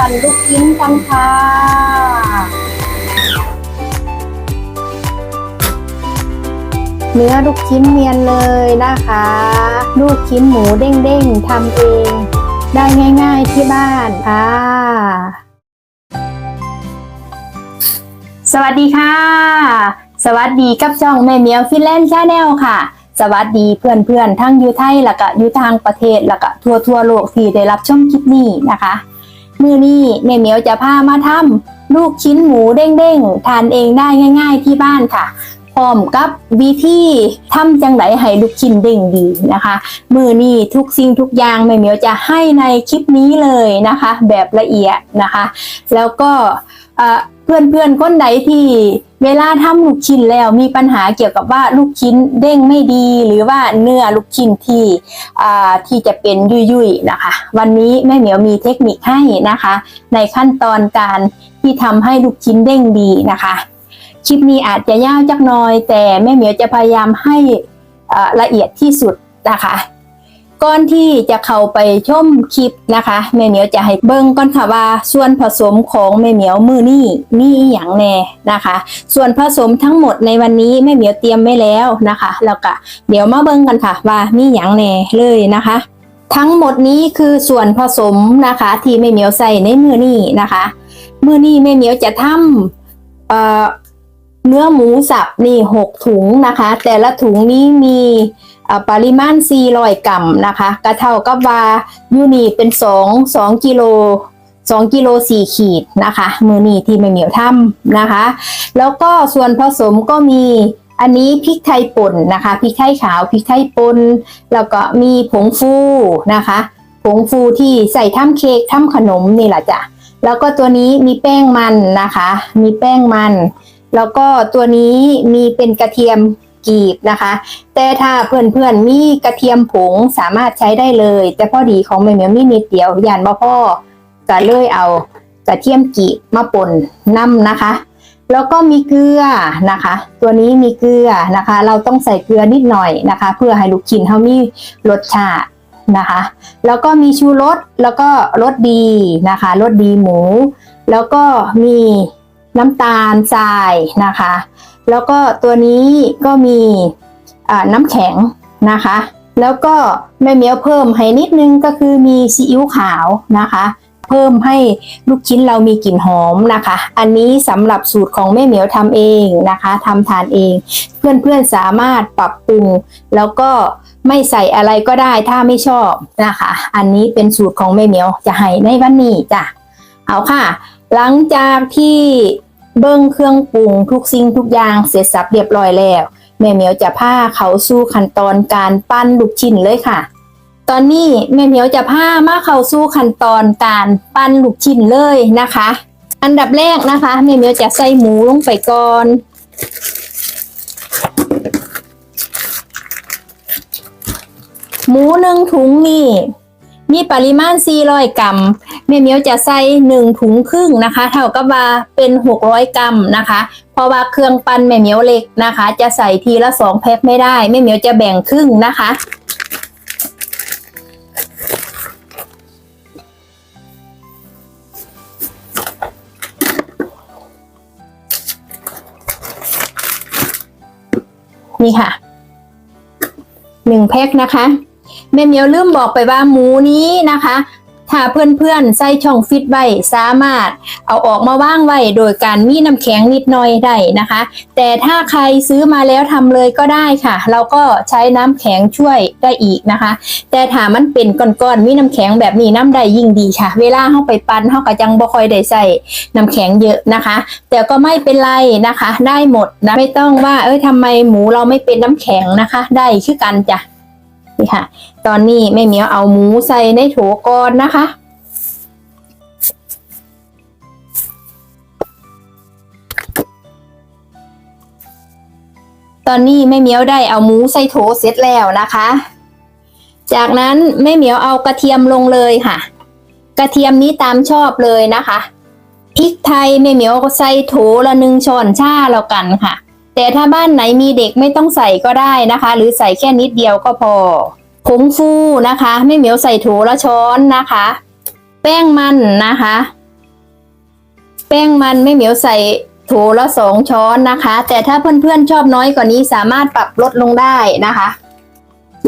ปั่นลูกชิ้นกันค่ะเนื้อลูกชิ้นเนียนเลยนะคะ ลูกชิ้นหมูเด้งๆทำเอง ได้ง่ายๆที่บ้านค่ะสวัสดีค่ะ สวัสดีกับช่องแม่เหมียวฟินแลนด์ชาแนลค่ะ สวัสดีเพื่อนๆทั้งอยูไทยแล้วก็อยูทางประเทศแล้วก็ทั่วทั่วๆโลกที่ได้รับชมคลิปนี้นะคะ มือนี้แม่เหมียวจะพามาทำลูกชิ้นหมูเด้งๆ ทานเองได้ง่าย ๆ ที่บ้านค่ะ พร้อมกับวิธีทำจังไดให้ลูกชิ้นเด้งดีนะคะ มือนี้ทุกสิ่งทุกอย่างแม่เหมียวจะให้ในคลิปนี้เลยนะคะ แบบละเอียดนะคะ แล้วก็ เอ่อนเพื่อนคนใดที่เวลาทำลูกชิ้นแล้วมีปัญหาเกี่ยวกับว่าลูกชิ้นเด้งไม่ดี หรือว่าเนื้อลูกชิ้นที่ที่จะเป็นยุ่ยๆนะคะ วันนี้แม่เหมียวมีเทคนิคให้นะคะ ในขั้นตอนการที่ทำให้ลูกชิ้นเด้งดีนะคะคลิปนี้อาจจะยาวจักน่อย แต่แม่เหมียวจะพยายามให้ละเอียดที่สุดนะคะ ก่อนที่จะเข้าไปชมคลิปนะคะแม่เหมียวจะให้เบิ่งก่อนค่ะว่าส่วนผสมของแม่เหมียวมือนี่มีอย่างแน่นะคะ ส่วนผสมทั้งหมดในวันนี้แม่เหมียวเตรียมไว้แล้วนะคะ แล้วก็เดี๋ยวมาเบิ่งกันค่ะ ว่ามีอย่างแน่เลยนะคะ ทั้งหมดนี้คือส่วนผสมนะคะ ที่แม่เหมียวใส่ในมือนี่นะคะ มือนี่แม่เหมียวจะทำเอ่อเนื้อหมูสับนี่หกถุงนะคะ แต่ละถุงนี้มี ปริมาณ400กรัมนะคะก็เท่ากับว่ายูนีเป็น2 2กิโล2กิโล4ขีดนะคะ มือนีที่แม่เหมียวทำนะคะ แล้วก็ส่วนผสมก็มีอันนี้พริกไทยป่นนะคะพริกไทยขาวพริกไทยป่นแล้วก็มีผงฟูนะคะ ผงฟูที่ใส่ทำเค้กทำขนมนี่แหละจ้ะแล้วก็ตัวนี้มีแป้งมันนะคะ มีแป้งมัน แล้วก็ตัวนี้มีเป็นกระเทียม กีบนะคะ แต่ถ้าเพื่อนๆมีกระเทียมผงสามารถใช้ได้เลย แต่พอดีของแม่เหมียวมีนิดเดียวยานบ่พ่อก็เลยเอากระเทียมกีบมาป่นน้ำนะคะ แล้วก็มีเกลือนะคะ ตัวนี้มีเกลือนะคะ เราต้องใส่เกลือนิดหน่อยนะคะ เพื่อให้ลูกชิ้นเขามีรสชาตินะคะ แล้วก็มีชูรสแล้วก็รสดีนะคะรสดีหมู แล้วก็มีน้ำตาลทรายนะคะ แล้วก็ตัวนี้ก็มีน้ำแข็งนะคะ แล้วก็แม่เมียวเพิ่มให้นิดนึงก็คือมีซีอิ๊วขาวนะคะ เพิ่มให้ลูกชิ้นเรามีกลิ่นหอมนะคะ อันนี้สำหรับสูตรของแม่เหมียวทำเองนะคะทำทานเอง เพื่อนๆสามารถปรับปรุง แล้วก็ไม่ใส่อะไรก็ได้ถ้าไม่ชอบนะคะ อันนี้เป็นสูตรของแม่เหมียวจะให้ในวันนี้จ้ะเอาค่ะ หลังจากที่ เบิ้งเครื่องปรุงทุกสิ่งทุกอย่างเสร็จสับเรียบร้อยแล้ว แม่เหมียวจะพาเขาสู่ขั้นตอนการปั้นลูกชิ้นเลยค่ะ ตอนนี้แม่เหมียวจะพามาเข้าสู่ขั้นตอนการปั้นลูกชิ้นเลยนะคะ อันดับแรกนะคะแม่เหมียวจะใส่หมูลงไปก่อนหมูหนึ่งถุงนี่ มีปริมาณ 400 กรัมแม่เหมียวจะใส่หนึ่งถุงครึ่งนะคะ เท่ากับว่าเป็น 600 กรัมนะคะ เพราะว่าเครื่องปั้นแม่เหมียวเล็กนะคะ จะใส่ทีละสองแพ็คไม่ได้แม่เหมียวจะแบ่งครึ่งนะคะ นี่ค่ะหนึ่งแพ็คนะคะ แม่เหมียวลืมบอกไปว่าหมูนี้นะคะ ถ้าเพื่อนๆใส่ช่องฟิตไว้สามารถเอาออกมาว่างไว้โดยการมีน้ำแข็งนิดหน่อยได้นะคะ แต่ถ้าใครซื้อมาแล้วทำเลยก็ได้ค่ะ เราก็ใช้น้ำแข็งช่วยได้อีกนะคะ แต่ถ้ามันเป็นก้อนๆมีน้ำแข็งแบบนี้น้ำได้ยิ่งดีค่ะ เวลาเข้าไปปั้นเข้าก็จังบ่คอยได้ใส่น้ำแข็งเยอะนะคะ แต่ก็ไม่เป็นไรนะคะ ได้หมดนะไม่ต้องว่าเอ้ยทำไมหมูเราไม่เป็นน้ำแข็งนะคะ ได้คือกันจ้ะ ค่ะ ตอนนี้แม่เหมียวเอาหมูใส่ในโถก่อนนะคะ ตอนนี้แม่เหมียวได้เอาหมูใส่โถเสร็จแล้วนะคะ จากนั้นแม่เหมียวเอากระเทียมลงเลยค่ะ กระเทียมนี้ตามชอบเลยนะคะพริกไทยแม่เหมียวใส่โถละหนึ่งช้อนชาแล้วกันค่ะ แต่ถ้าบ้านไหนมีเด็กไม่ต้องใส่ก็ได้นะคะ หรือใส่แค่นิดเดียวก็พอผงฟูนะคะแม่เหมียวใส่โถละช้อนนะคะ แป้งมันนะคะ แป้งมันไม่เหมียวใส่โถละสองช้อนนะคะ แต่ถ้าเพื่อนๆชอบน้อยกว่านี้สามารถปรับลดลงได้นะคะ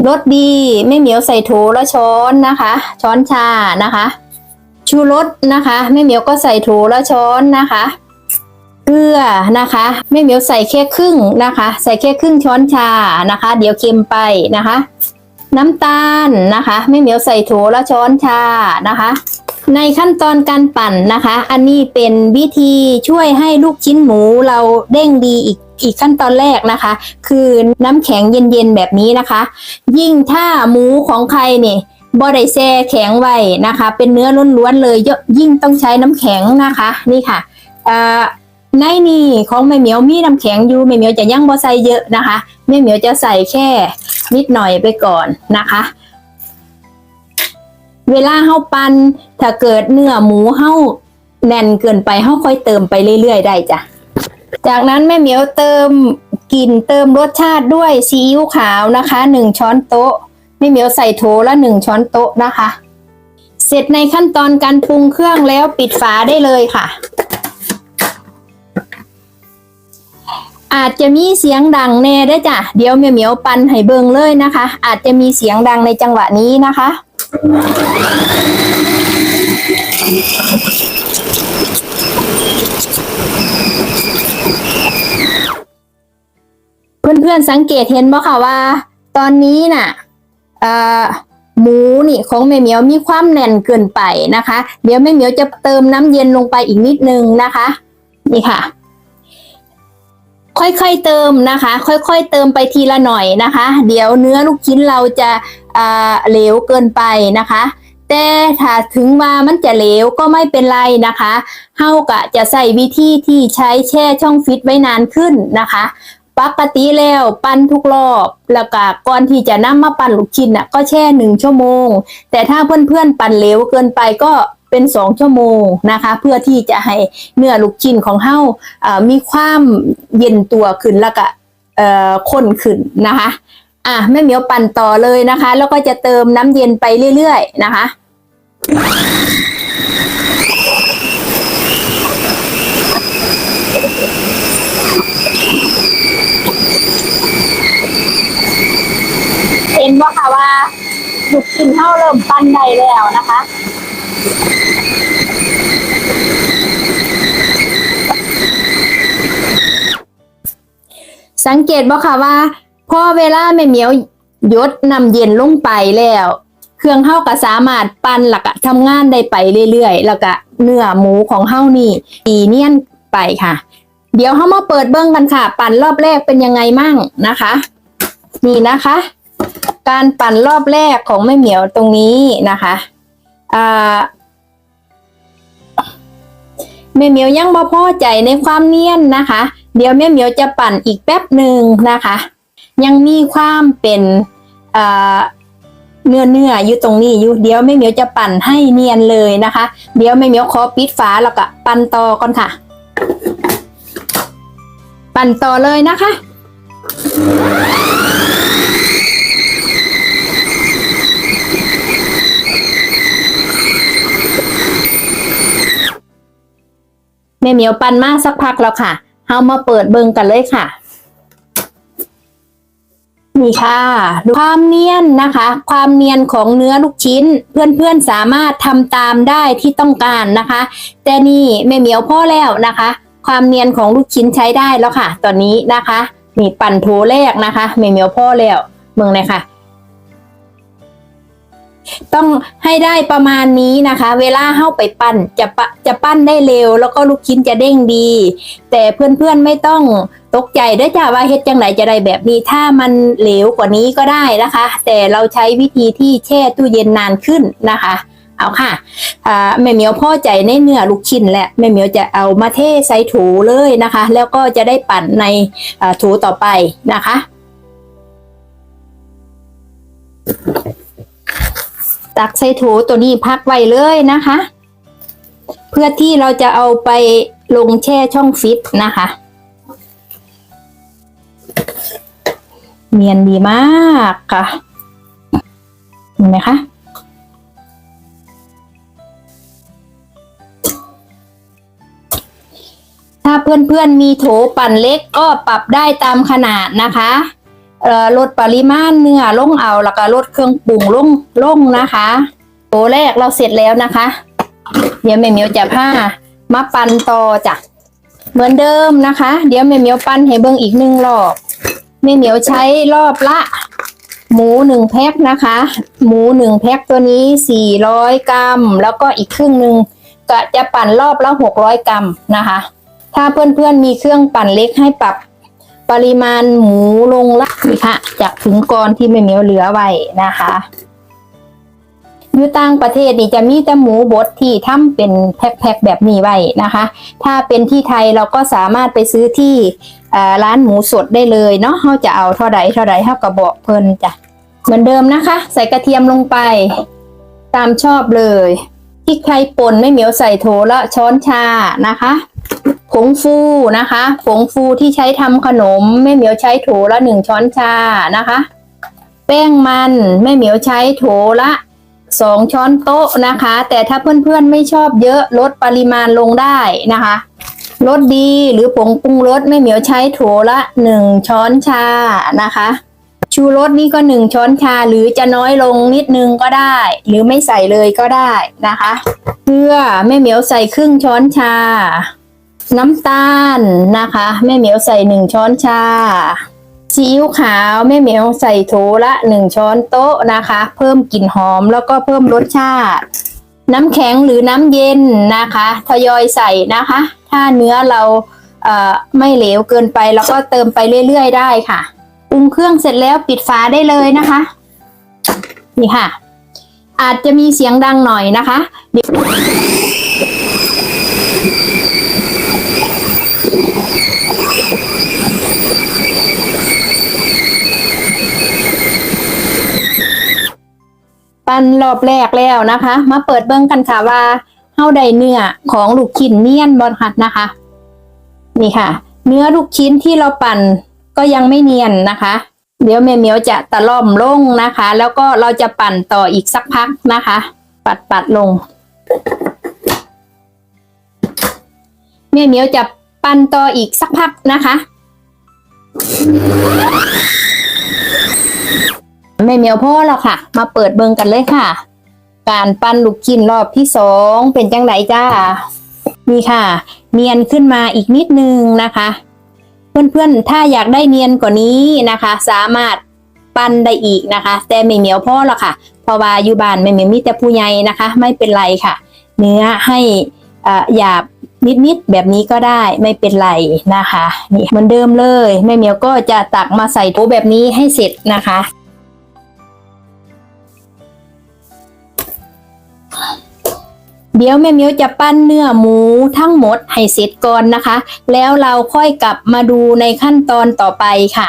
รสดีไม่เหมียวใส่โถละช้อนนะคะ ช้อนชานะคะ ชูรสนะคะไม่เหมียวก็ใส่โถละช้อนนะคะ เกลือนะคะไม่เหมียวใส่แค่ครึ่งนะคะ ใส่แค่ครึ่งช้อนชานะคะ เดี๋ยวเค็มไปนะคะ น้ำตาลนะคะไม่เหมียวใส่โถละช้อนชานะคะ ในขั้นตอนการปั่นนะคะ อันนี้เป็นวิธีช่วยให้ลูกชิ้นหมูเราเด้งดีอีกอีกขั้นตอนแรกนะคะ คือน้ำแข็งเย็นๆแบบนี้นะคะ ยิ่งถ้าหมูของใครเนี่ยบอไดแช่แข็งไว้นะคะ เป็นเนื้อล้วนๆเลยเยอะยิ่งต้องใช้น้ำแข็งนะคะ นี่ค่ะอ่า ในนี่ของแม่เหมียวมีน้ำแข็งอยู่แม่เหมียวจะย่างบอใส่เยอะนะคะแม่เหมียวจะใส่แค่นิดหน่อยไปก่อนนะคะ เวลาเฮาปันถ้าเกิดเนื้อหมูเฮาแน่นเกินไปเฮาค่อยเติมไปเรื่อย ๆ ได้จ้ะจากนั้นแม่เหมียวเติมกลิ่นเติมรสชาติด้วยซีอิ๊วขาวนะคะหนึ่งช้อนโต๊ะแม่เหมียวใส่โถละหนึ่งช้อนโต๊ะนะคะ เสร็จในขั้นตอนการปรุงเครื่องแล้วปิดฝาได้เลยค่ะ อาจจะมีเสียงดังแน่ได้จ้ะ เดี๋ยวแม่เหมียวปันให้เบิงเลยนะคะ อาจจะมีเสียงดังในจังหวะนี้นะคะ เพื่อนๆสังเกตเห็นบ่ค่ะว่า ตอนนี้น่ะหมูนี่ของแม่เหมียวมีความแน่นเกินไปนะคะ เดี๋ยวแม่เหมียวจะเติมน้ำเย็นลงไปอีกนิดนึงนะคะ นี่ค่ะ ค่อยๆเติมนะคะ ค่อยๆเติมไปทีละหน่อยนะคะ เดี๋ยวเนื้อลูกชิ้นเราจะอ่าเหลวเกินไปนะคะ แต่ถ้าถึงว่ามันจะเหลวก็ไม่เป็นไรนะคะเฮากะจะใส่วิธีที่ใช้แช่ช่องฟิตไว้นานขึ้นนะคะปกติแล้วปั้นทุกรอบแล้วก็ก่อนที่จะนำมาปั้นลูกชิ้นน่ะก็แช่หนึ่งชั่วโมง แต่ถ้าเพื่อนๆ ปั้นเหลวเกินไปก็ เป็นสองชั่วโมงนะคะ เพื่อที่จะให้เนื้อลูกชิ้นของเฮามีความเย็นตัวขึ้นแล้วก็ข้นขึ้นนะคะอะแม่เหมียวปั่นต่อเลยนะคะ แล้วก็จะเติมน้ำเย็นไปเรื่อยๆนะคะเห็นว่าค่ะว่าลูกชิ้นเท่าเริ่มปั้นได้แล้วนะคะ สังเกตบ่ค่ะว่าพอเวลาแม่เหมียวยดนำเย็นลงไปแล้ว เครื่องเฮาก็สามารถปั้นหลักะทำงานได้ไปเรื่อยๆ แล้วก็เนื้อหมูของเฮานี่ดีเนียนไปค่ะ เดี๋ยวเฮามาเปิดเบิ้งกันค่ะ ปั่นรอบแรกเป็นยังไงมั่งนะคะ นี่นะคะ การปั่นรอบแรกของแม่เหมียวตรงนี้นะคะ อ่าแม่เหมียวยังบ่พอใจในความเนียนนะคะ เดี๋ยวแม่เหมียวจะปั่นอีกแป๊บหนึ่งนะคะ ยังมีความเป็นอ่าเนื้อเนื้ออยู่ตรงนี้อยู่เดี๋ยวแม่เหมียวจะปั่นให้เนียนเลยนะคะ เดี๋ยวแม่เหมียวขอปิดฝาแล้วก็ปั่นต่อก่อนค่ะ ปั่นต่อเลยนะคะ แม่เหมียวปั่นมาสักพักแล้วค่ะเฮามาเปิดเบิงกันเลยค่ะ นี่ค่ะความเนียนนะคะ ความเนียนของเนื้อลูกชิ้น เพื่อนๆสามารถทำตามได้ที่ต้องการนะคะ แต่นี่แม่เหมียวพ่อแล้วนะคะ ความเนียนของลูกชิ้นใช้ได้แล้วค่ะ ตอนนี้นะคะ นี่ปั่นโถแรกนะคะแม่เหมียวพ่อแล้วเมืองเลยค่ะ ต้องให้ได้ประมาณนี้นะคะ เวลาเข้าไปปั้นจะปะจะปั้นได้เร็ว แล้วก็ลูกชิ้นจะเด้งดี แต่เพื่อนๆไม่ต้องตกใจด้อจ้าว่าเฮ็ดจังไหนจะได้แบบนี้ ถ้ามันเหลวกว่านี้ก็ได้นะคะ แต่เราใช้วิธีที่แช่ตู้เย็นนานขึ้นนะคะเอาค่ะอ่าแม่เหมียวพ่อใจในเนื้อลูกชิ้นแหละแม่เหมียวจะเอามาเทใส่ถูเลยนะคะ แล้วก็จะได้ปั่นในถูต่อไปนะคะ ตักใส่โถตัวนี้พักไว้เลยนะคะ เพื่อที่เราจะเอาไปลงแช่ช่องฟิตนะคะ เนียนดีมากค่ะเห็นไหมคะถ้าเพื่อนๆมีโถปั่นเล็กก็ปรับได้ตามขนาดนะคะ ลดปริมาณเนื้อลงเอาแล้วก็ลดเครื่องปรุงลงลงนะคะโถแรกเราเสร็จแล้วนะคะ เดี๋ยวแม่เมียวจะผ้ามาปั่นต่อจ้ะเหมือนเดิมนะคะ เดี๋ยวแม่เมียวปั่นให้เบิ่งอีกหนึ่งรอบแม่เหมียวใช้รอบละ หมูหนึ่งแพ็คนะคะ หมูหนึ่งแพ็คตัวนี้สี่ร้อยกรัม แล้วก็อีกครึ่งหนึ่งก็จะปั่นรอบละหกร้อยกรัมนะคะ ถ้าเพื่อนๆมีเครื่องปั่นเล็กให้ปรับ ปริมาณหมูลงละนี่ค่ะจากถุงกรที่ไม่เหมียวเหลือไว้นะคะอยู่ต่างประเทศนี่จะมีแต่หมูบดที่ทำเป็นแพ็คๆแบบนี้ไว้นะคะ ถ้าเป็นที่ไทยเราก็สามารถไปซื้อที่ร้านหมูสดได้เลยเนาะเขาจะเอาเท่าใดเท่าใดเท่ากับบอกเพิ่นจ้ะเหมือนเดิมนะคะ ใส่กระเทียมลงไป ตามชอบเลย พริกไทยป่นไม่เหมียวใส่โถละช้อนชานะคะผงฟูนะคะผงฟูที่ใช้ทำขนมแม่เหมียวใช้โถละหนึ่งช้อนชานะคะ แป้งมันแม่เหมียวใช้โถละสองช้อนโต๊ะนะคะ แต่ถ้าเพื่อนๆไม่ชอบเยอะลดปริมาณลงได้นะคะรสดีหรือผงปรุงรสแม่เหมียวใช้โถละหนึ่งช้อนชานะคะ ชูรสนี่ก็หนึ่งช้อนชาหรือจะน้อยลงนิดนึงก็ได้ หรือไม่ใส่เลยก็ได้นะคะเกลือแม่เหมียวใส่ครึ่งช้อนชา น้ำตาลนะคะแม่เหมียวใส่หนึ่งช้อนชาซีอิ๊วขาวแม่เหมียวใส่โถละหนึ่งช้อนโต๊ะนะคะ เพิ่มกลิ่นหอมแล้วก็เพิ่มรสชาติ น้ำแข็งหรือน้ำเย็นนะคะทยอยใส่นะคะ ถ้าเนื้อเราเอ่อไม่เหลวเกินไปเราก็เติมไปเรื่อยๆ ได้ค่ะ ปรุงเครื่องเสร็จแล้วปิดฝาได้เลยนะคะ นี่ค่ะ อาจจะมีเสียงดังหน่อยนะคะเดี๋ยวปั้นรอบแรกแล้วนะคะ มาเปิดเบิ้งกันค่ะว่าเฮาได้เนื้อของลูกชิ้นเนียนบอลค่ะนะคะ นี่ค่ะ เนื้อลูกชิ้นที่เราปั่น ก็ยังไม่เนียนนะคะ เดี๋ยวแม่เมียวจะตะล่อมลงนะคะ แล้วก็เราจะปั่นต่ออีกสักพักนะคะ ปัดปัดลงแม่เมียวจะปั่นต่ออีกสักพักนะคะแม่เมียวพ่อแล้วค่ะ มาเปิดเบิงกันเลยค่ะ การปั้นลูกชิ้นรอบที่สองเป็นจังไดจ้านี่ค่ะ เนียนขึ้นมาอีกนิดนึงนะคะ เพื่อนๆ ถ้าอยากได้เนียนกว่านี้นะคะ สามารถปั้นได้อีกนะคะ แต่ไม่เหมียวพ่อหรอกค่ะ เพราะว่าอยู่บ้านไม่เหมียวมีแต่ผู้ใหญ่นะคะ ไม่เป็นไรค่ะ เนื้อให้อ่หยาบนิดๆแบบนี้ก็ได้ไม่เป็นไรนะคะ นี่เหมือนเดิมเลยแม่เหมียวก็จะตักมาใส่โถแบบนี้ให้เสร็จนะคะ เดี๋ยวแม่เมียวจะปั้นเนื้อหมูทั้งหมดให้เสร็จก่อนนะคะ แล้วเราค่อยกลับมาดูในขั้นตอนต่อไปค่ะ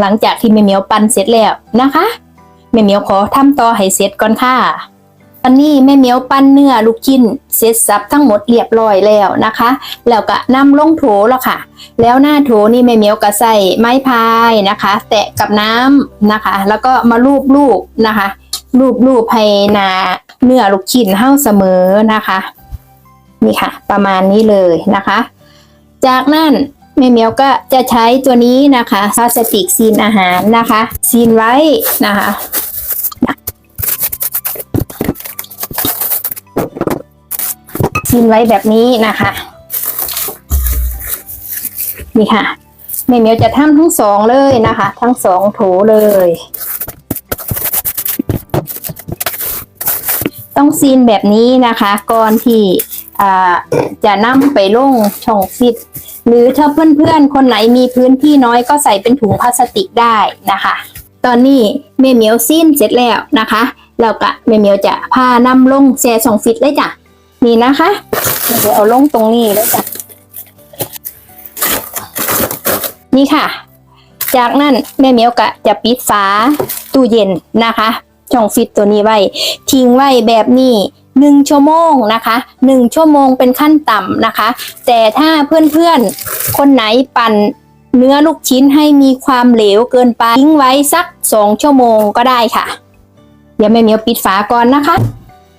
หลังจากที่แม่เมียวปั้นเสร็จแล้วนะคะแม่เมียวขอทำต่อให้เสร็จก่อนค่ะตอนนี้แม่เมียวปั้นเนื้อลูกชิ้นเสร็จสับทั้งหมดเรียบร้อยแล้วนะคะ แล้วก็นำลงโถแล้วค่ะ แล้วหน้าโถนี่แม่เมียวก็ใส่ไม้พายนะคะ แตะกับน้ำนะคะ แล้วก็มาลูบๆนะคะรูปๆให้หนา เนื้อลูกชิ้นเห้าเสมอนะคะ นี่ค่ะ ประมาณนี้เลยนะคะ จากนั้นแม่เมียวก็จะใช้ตัวนี้นะคะพลาสติกซีนอาหารนะคะซีนไว้นะคะซีนไว้แบบนี้นะคะนี่ค่ะแม่เมียวจะทำทั้งสองเลยนะคะ ทั้งสองโถเลย ต้องซีนแบบนี้นะคะก่อนที่จะนำไปลงช่องฟิต หรือถ้าเพื่อนๆ คนไหนมีพื้นที่น้อยก็ใส่เป็นถุงพลาสติกได้นะคะ ตอนนี้เมเมียวซีนเสร็จแล้วนะคะแล้วก็เมเมียวจะพานำลงแช่ช่องฟิตเลยจ้ะนี่นะคะเดี๋ยวเอาลงตรงนี้เลยจ้ะนี่ค่ะ จากนั้นแม่เมียวก็จะปิดฝาตู้เย็นนะคะ ช่องฟิตตัวนี้ไว้ ทิ้งไว้แบบนี้หนึ่งชั่วโมงนะคะหนึ่งชั่วโมงเป็นขั้นต่ำนะคะ แต่ถ้าเพื่อนๆ คนไหนปั่นเนื้อลูกชิ้นให้มีความเหลวเกินไปทิ้งไว้สักสองชั่วโมงก็ได้ค่ะ เดี๋ยวแม่เมียวปิดฝาก่อนนะคะ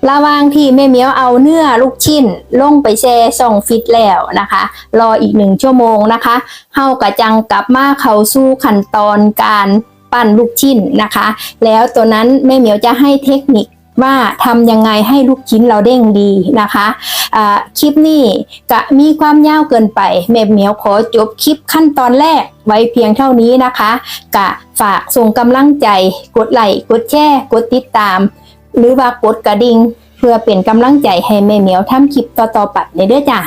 ระหว่างที่แม่เมียวเอาเนื้อลูกชิ้นลงไปแช่ส่องฟิตแล้วนะคะ รออีกหนึ่งชั่วโมงนะคะเฮากระจังกลับมาเข้าสู่ขั้นตอนการ ปั้นลูกชิ้นนะคะ แล้วตัวนั้นแม่เหมียวจะให้เทคนิคว่าทำยังไงให้ลูกชิ้นเราเด้งดีนะคะอ่าคลิปนี้ก็มีความยาวเกินไปแม่เหมียวขอจบคลิปขั้นตอนแรกไว้เพียงเท่านี้นะคะ กะฝากส่งกำลังใจ กดไลค์กดแชร์กดติดตาม หรือว่ากดกระดิ่งเพื่อเป็นกำลังใจให้แม่เหมียวทำคลิปต่อๆไปในเด้อจ้ะ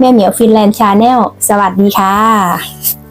แม่เหมียวฟินแลนด์ชาแนลสวัสดีค่ะ